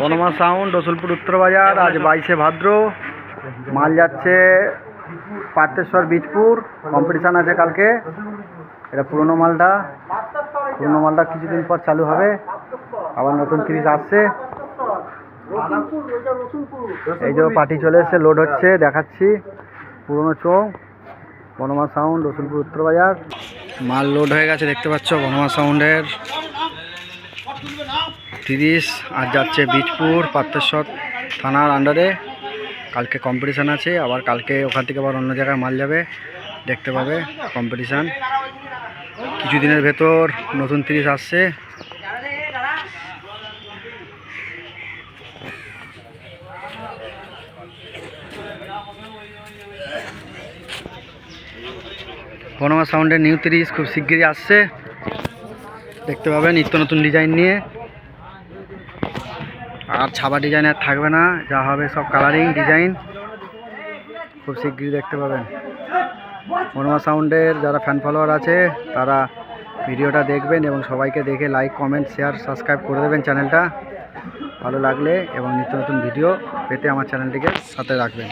বনমা sound, Rasulpur উত্তর বাজার, আজ বাইশে ভাদ্র। মাল যাচ্ছে পার্থেশ্বর বীজপুর কম্পিটিশান আছে কালকে। এটা পুরনো মালটা। পুরনো মালটা কিছুদিন পর চালু হবে। আবার নতুন তিরিশ আসছে। এই যে পার্টি চলে এসেছে লোড হচ্ছে, দেখাচ্ছি। পুরনো চোখ, বনমা সাউন্ড, রসুলপুর উত্তর বাজার। মাল লোড হয়ে গেছে, দেখতে পাচ্ছ, বনমা সাউন্ডের। তিরিশ, আর যাচ্ছে বীজপুর পাত্রেশ্বর থানার আন্ডারে কালকে কম্পিটিশান আছে, আবার কালকে ওখান থেকে আবার অন্য জায়গায় মাল যাবে, দেখতে পাবে কম্পিটিশান কিছুদিনের ভেতর নতুন তিরিশ আসছে। বনমা সাউন্ডের নিউ তিরিশ খুব শিগগিরই আসছে। দেখতে পাবেন, নিত্য নতুন ডিজাইন নিয়ে। আর ছাপা ডিজাইন আর থাকবে না, যা হবে সব কালারিং ডিজাইন খুব শিগগিরই দেখতে পাবেন। মনোমা সাউন্ডের যারা ফ্যান ফলোয়ার আছে, তারা ভিডিওটা দেখবেন এবং সবাইকে দেখে লাইক কমেন্ট শেয়ার সাবস্ক্রাইব করে দেবেন চ্যানেলটা ভালো লাগলে এবং নিত্য নতুন ভিডিও পেতে আমার চ্যানেলটিকে সাথে রাখবেন।